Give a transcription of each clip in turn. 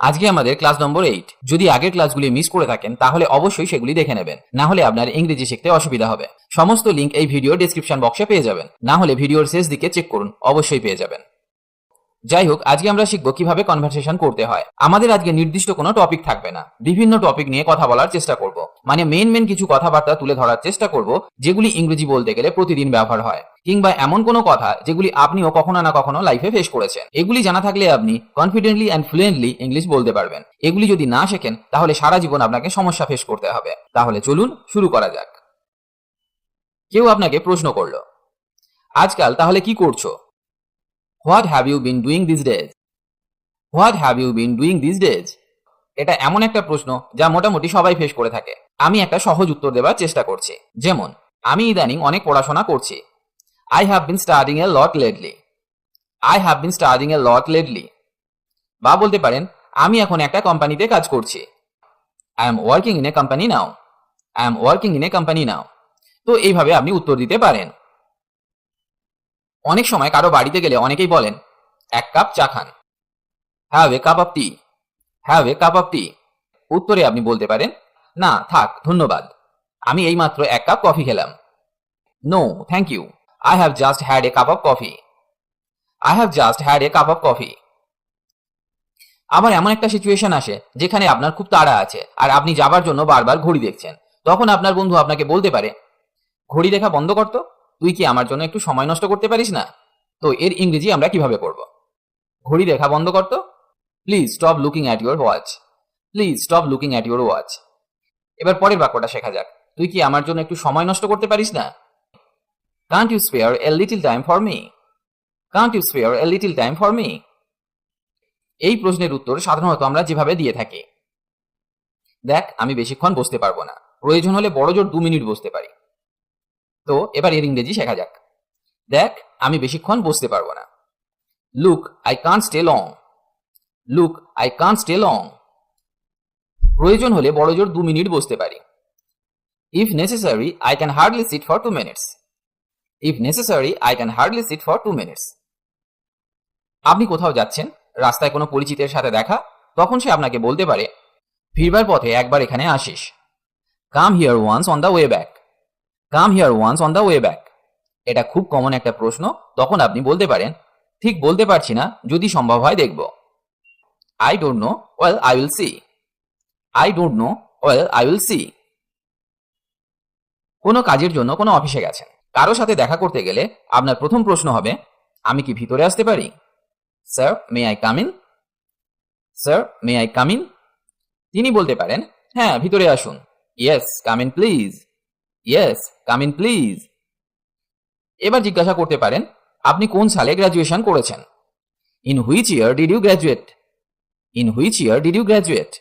আজকে আমাদের class number eight যদি আগের ক্লাসগুলি মিস করে থাকেন, তাহলে অবশ্যই সেগুলি দেখে নেবেন। না হলে আপনার ইংরেজি শিখতে অসুবিধা হবে। সমস্ত লিঙ্ক এই ভিডিও ডিসক্রিপশন বক্সে পেয়ে যাবেন। না হলে ভিডিওর শেষ দিকে চেক করুন, অবশ্যই পেয়ে যাবেন। যাই হোক আজকে আমরা শিখব কীভাবে কনভারসেশন করতে হয়। আমাদের আজকে নির্দিষ্ট কোনো টপিক থাকবে না। বিভিন্ন টপিক নিয়ে কথা বলার চেষ্টা করব। মানে মেন মেন কিছু কথাবার্তা তুলে ধরার চেষ্টা করব, যেগুলি ইংরেজি বলতে গেলে প্রতিদিন ব্যবহার হয়। কিংবা এমন কোনো কথা যেগুলি আপনিও কখনো না কখনো লাইফে ফেস করেছেন। এগুলি জানা থাকলে আপনি কনফিডেন্টলি অ্যান্ড ফ্লুয়েন্টলি ইংলিশ বলতে পারবেন। এগুলি যদি না শেখেন, তাহলে সারা জীবন আপনাকে সমস্যা ফেস করতে হবে। তাহলে চলুন শুরু করা যাক। কেউ আপনাকে প্রশ্ন করল, আজকাল তাহলে কি করছ? What have you been doing this days what have you been doing this days এটা এমন একটা প্রশ্ন যা মোটামুটি সবাই ফেস করে থাকে। আমি একটা সহজ উত্তর দেওয়ার চেষ্টা করছি। যেমন, আমি ইদানিং অনেক পড়াশোনা করছি। I have been studying a lot lately I have been studying a lot lately বা বলতে পারেন, আমি এখন একটা কোম্পানিতে কাজ করছি। I am working in a company now I am working in a company now তো এইভাবে আপনি উত্তর দিতে পারেন। অনেক সময় কারও বাড়িতে গেলে অনেকেই বলেন, এক কাপ চা খান। Have a cup of tea have a cup of tea উত্তরে আপনি বলতে পারেন, না, থাক, ধন্যবাদ। আমি এইমাত্র এক কাপ কফি খেলাম। No thank you I have just had a cup of coffee I have just had a cup of coffee আবার এমন একটা সিচুয়েশন আসে, যেখানে আপনার খুব তাড়া আছে, আর আপনি যাবার জন্য বারবার ঘড়ি দেখছেন। তখন আপনার বন্ধু আপনাকে বলতে পারে, ঘড়ি দেখা বন্ধ করতো তুই কি আমার জন্য একটু সময় নষ্ট করতে পারিস না? তো এর ইংরেজি আমরা কীভাবে করব ঘড়ি দেখা বন্ধ করতো please stop looking at your watch please stop looking at your watch এবার পরের বাক্যটা শেখা যাক। তুই কি আমার জন্য একটু সময় নষ্ট করতে পারিস না? Can't you spare a little time for me can't you spare a little time for me এই প্রশ্নের উত্তর সাধারণত আমরা যেভাবে দিয়ে থাকি। দেখ, আমি বেশিক্ষণ বসতে পারব না। প্রয়োজন হলে বড় জোর দু মিনিট বসতে পারি। তো এবার এর ইংরেজি শেখা যাক। দেখ, আমি বেশিক্ষণ বসতে পারব না। Look I can't stay long look I can't stay long প্রয়োজন হলে বড় জোর দু মিনিট বসতে পারি। If necessary I can hardly sit for two minutes if necessary I can hardly sit for two minutes আপনি কোথাও যাচ্ছেন, রাস্তায় কোনো পরিচিতের সাথে দেখা, তখন সে আপনাকে বলতে পারে, ফিরবার পথে একবার এখানে আসিস। Come here once on the way back come here once on the way back এটা খুব কমন একটা প্রশ্ন, তখন আপনি বলতে পারেন, ঠিক বলতে পারছি না, যদি সম্ভব হয় দেখব। I don't know well I will see I don't know well I will see কোনো কাজের জন্য কোনো অফিসে গেছেন। কারও সাথে দেখা করতে গেলে আপনার প্রথম প্রশ্ন হবে, আমি কি ভিতরে আসতে পারি? Sir may I come in sir may I come in তিনি বলতে পারেন হ্যাঁ ভিতরে আসুন। Yes come in please yes come in please এবার জিজ্ঞাসা করতে পারেন, আপনি কোন সালে গ্র্যাজুয়েশন করেছেন? In which year did you graduate in which year did you graduate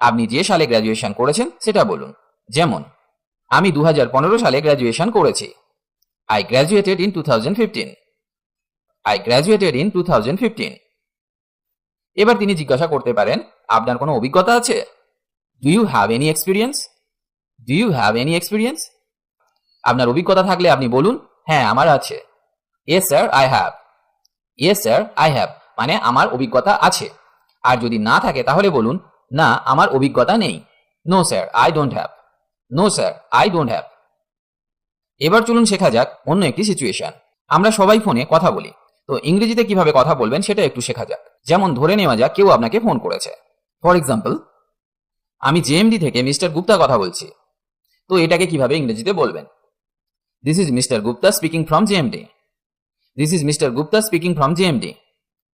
আপনি যে সালে গ্র্যাজুয়েশন করেছেন, সেটা বলুন। যেমন, আমি দু হাজার পনেরো সালে গ্র্যাজুয়েশন করেছি। I graduated in two thousand fifteen I graduated in two thousand fifteen এবার তিনি জিজ্ঞাসা করতে পারেন, আপনার কোনো অভিজ্ঞতা আছে? Do you have any experience do you have any experience আপনার অভিজ্ঞতা থাকলে আপনি বলুন হ্যাঁ আমার আছে। Yes sir I have yes sir I have মানে আমার অভিজ্ঞতা আছে। আর যদি না থাকে, তাহলে বলুন, না, আমার অভিজ্ঞতা নেই। No sir I don't have no sir I don't have এবার চলুন শেখা যাক অন্য একটি সিচুয়েশন আমরা সবাই ফোনে কথা বলি। তো ইংরেজিতে কীভাবে কথা বলবেন সেটা একটু শেখা যাক। যেমন ধরে নেওয়া যাক কেউ আপনাকে ফোন করেছে। ফর এক্সাম্পল আমি জেএমডি থেকে মিস্টার গুপ্তা কথা বলছি। তো এটাকে কীভাবে ইংরেজিতে বলবেন? This is Mister Gupta speaking from JMD this is Mister Gupta speaking from JMD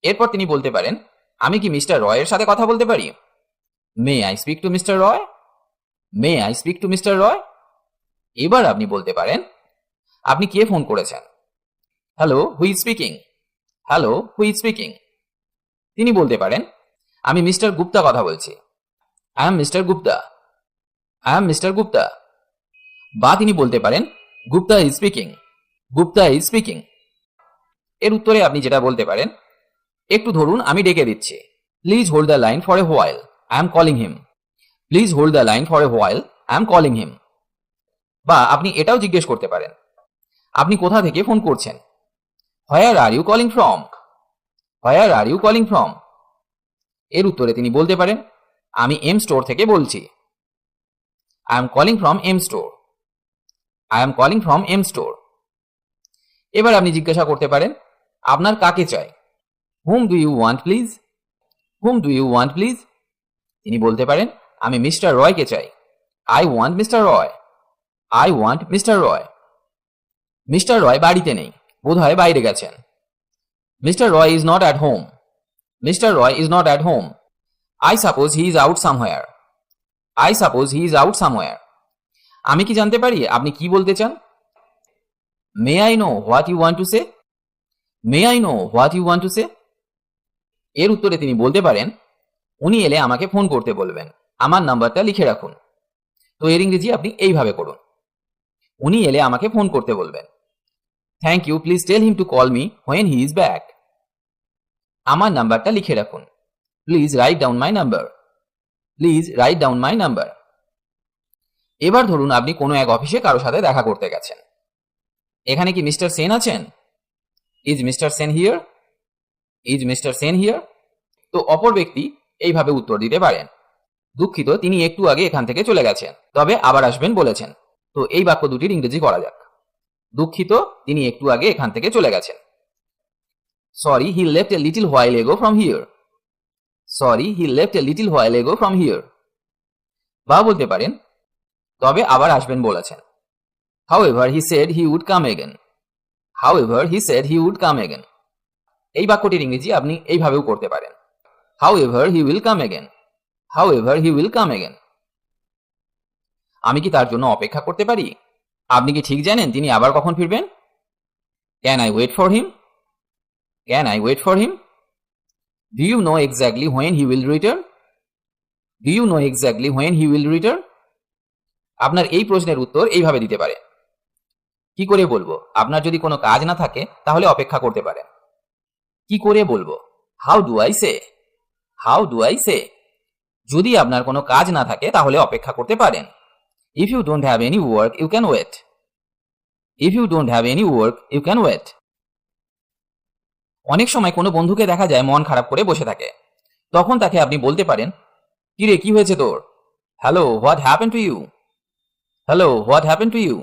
এরপর তিনি বলতে পারেন, আমি কি মিস্টার রয়ের সাথে কথা বলতে পারি? May I speak to Mister Roy may I speak to Mister Roy এবার আপনি বলতে পারেন, আপনি কে ফোন করেছেন? Hello who speaking hello who speaking তিনি বলতে পারেন, আমি মিস্টার গুপ্তা কথা বলছি। I am Mister Gupta I am Mister Gupta বা তিনি বলতে পারেন, Gupta is speaking Gupta is speaking এর উত্তরে আপনি যেটা বলতে পারেন, একটু ধরুন, আমি ডেকে দিচ্ছি। Please hold the line for a while I am calling him please hold the line for a while I am calling him বা আপনি এটাও জিজ্ঞেস করতে পারেন, আপনি কোথা থেকে ফোন করছেন? Where are you calling from where are you calling from এর উত্তরে তিনি বলতে পারেন, আমি এম স্টোর থেকে বলছি। I am calling from M store I am calling from M store এবার আপনি জিজ্ঞাসা করতে পারেন, আপনার কাকে চাই? Whom do you want please whom do you want please তিনি বলতে পারেন, আমি মিস্টার রয়কে চাই। I want Mister Roy I want Mister Roy Mister Roy বাড়িতে নেই, বোধহয় বাইরে গেছেন। Mister Roy is not at home Mister Roy is not at home I suppose he is out somewhere I suppose he is out somewhere আমি কি জানতে পারি আপনি কি বলতে চান? May I know what you want to say may I know what you want to say এর উত্তরে তিনি বলতে পারেন, উনি এলে আমাকে ফোন করতে বলবেন। আমার নাম্বারটা লিখে রাখুন। তো এর ইংরেজি আপনি এইভাবে করুন। উনি এলে আমাকে ফোন করতে বলবেন। Thank you please tell him to call me when he is back আমার নাম্বারটা লিখে রাখুন। Please write down my number please write down my number এবার ধরুন আপনি কোনো এক অফিসে কারও সাথে দেখা করতে গেছেন। এখানে কি মিস্টার সেন আছেন? Is Mister Sen here is Mister Sen here তো অপর ব্যক্তি এইভাবে উত্তর দিতে পারেন। দুঃখিত, তিনি একটু আগে এখান থেকে চলে গেছেন, তবে আবার আসবেন বলেছেন। তো এই বাক্য দুটির ইংরেজি করা যাক। দুঃখিত, তিনি একটু আগে এখান থেকে চলে গেছেন। Sorry he left a little while ago from here sorry he left a little while ago from here বা বলতে পারেন তবে আবার আসবেন বলেছেন। However he said he would come again however he said he would come again এই বাক্যটির ইংরেজি আপনি এইভাবেও করতে পারেন। However he will come again however he will come again আমি কি তার জন্য অপেক্ষা করতে পারি? আপনি কি ঠিক জানেন তিনি আবার কখন ফিরবেন? Can I wait for him can I wait for him do you know exactly when he will return do you know exactly when he will return আপনার এই প্রশ্নের উত্তর এইভাবে দিতে পারে। কি করে বলব? আপনার যদি কোনো কাজ না থাকে, তাহলে অপেক্ষা করতে পারেন। কি করে বলব? How do I say how do I say যদি আপনার কোনো কাজ না থাকে, তাহলে অপেক্ষা করতে পারেন। If you don't have any work you can wait if you don't have any work you can wait অনেক সময় কোনো বন্ধুকে দেখা যায় মন খারাপ করে বসে থাকে। তখন তাকে আপনি বলতে পারেন, কিরে, কি হয়েছে তোর? Hello what happen to you hello what happen to you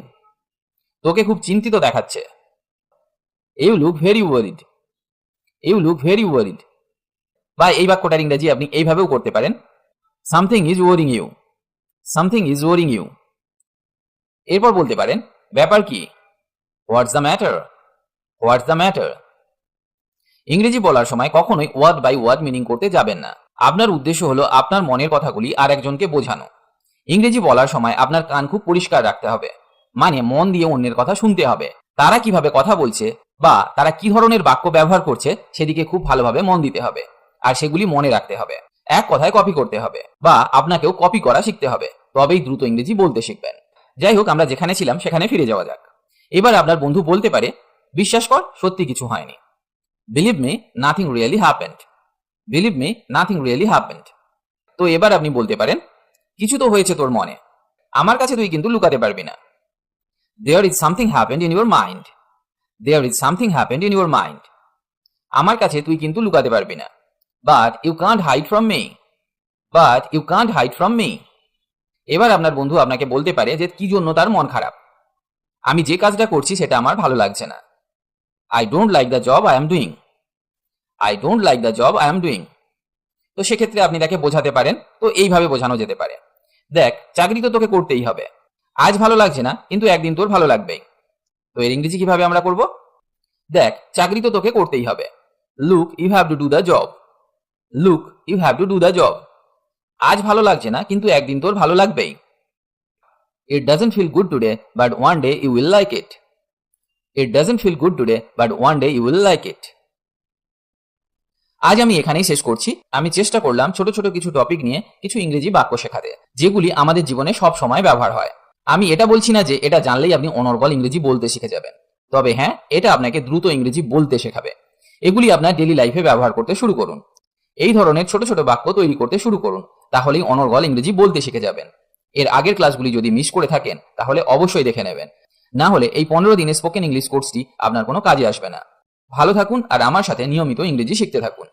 তোকে খুব চিন্তিত দেখাচ্ছে। You look very worried you look very worried বা এই বাক্যটার ইংরেজি আপনি এইভাবেও করতে পারেন। Something is worrying you something is worrying you এরপর বলতে পারেন, ব্যাপার কি? What's the matter what's the matter ইংরেজি বলার সময় কখনোই ওয়ার্ড বাই ওয়ার্ড মিনিং করতে যাবেন না। আপনার উদ্দেশ্য হলো আপনার মনের কথাগুলি আর একজনকে বোঝানো। ইংরেজি বলার সময় আপনার কান খুব পরিষ্কার রাখতে হবে। মানে মন দিয়ে অন্যের কথা শুনতে হবে। তারা কীভাবে কথা বলছে বা তারা কি ধরনের বাক্য ব্যবহার করছে সেদিকে খুব ভালোভাবে মন দিতে হবে। আর সেগুলি মনে রাখতে হবে। এক কথায় কপি করতে হবে বা আপনাকেও কপি করা শিখতে হবে। তবেই দ্রুত ইংরেজি বলতে শিখবেন। যাই হোক, আমরা যেখানে ছিলাম সেখানে ফিরে যাওয়া যাক। এবার আপনার বন্ধু বলতে পারে, বিশ্বাস কর, সত্যি কিছু হয়নি। Believe me nothing really happened believe me nothing really happened তো এবার আপনি বলতে পারেন কিছু তো হয়েছে তোর মনে। আমার কাছে তুই কিন্তু লুকাতে পারবি না। There is something happened in your mind there is something happened in your mind আমার কাছে তুই কিন্তু লুকাতে পারবি না। But you can't hide from me but you can't hide from me এবার আপনার বন্ধু আপনাকে বলতে পারে যে কি জন্য তার মন খারাপ। আমি যে কাজটা করছি সেটা আমার ভালো লাগছে না। I don't like the job I am doing I don't like the job I am doing তো সেক্ষেত্রে আপনি তাকে বোঝাতে পারেন। তো এইভাবে বোঝানো যেতে পারে। দেখ, চাকরি তো তোকে করতেই হবে। আজ ভালো লাগছে না, কিন্তু একদিন তোর ভালো লাগবেই। তো এর ইংরেজি কীভাবে আমরা করব? দেখ, চাকরি তো তোকে করতেই হবে। Look you have to do the job look you have to do the job আজ ভালো লাগছে না, কিন্তু একদিন তোর ভালো লাগবেই। It doesn't feel good today but one day you will like it it doesn't feel good today but one day you will like it আজ আমি এখানেই শেষ করছি। আমি চেষ্টা করলাম ছোট ছোট কিছু টপিক নিয়ে কিছু ইংরেজি বাক্য শেখাতে, যেগুলি আমাদের জীবনে সব সময় ব্যবহার হয়। আমি এটা বলছি না যে এটা জানলেই আপনি অনর্গল ইংরেজি বলতে শিখে যাবেন। তবে হ্যাঁ এটা আপনাকে দ্রুত ইংরেজি বলতে শেখাবে। এগুলি আপনার ডেলি লাইফে ব্যবহার করতে শুরু করুন। এই ধরনের ছোট ছোট বাক্য তৈরি করতে শুরু করুন, তাহলেই অনর্গল ইংরেজি বলতে শিখে যাবেন। এর আগের ক্লাসগুলি যদি মিস করে থাকেন, তাহলে অবশ্যই দেখে নেবেন। না হলে এই পনেরো দিনের স্পোকেন ইংলিশ কোর্সটি আপনার কোনো কাজে আসবে না। ভালো থাকুন আর আমার সাথে নিয়মিত ইংরেজি শিখতে থাকুন।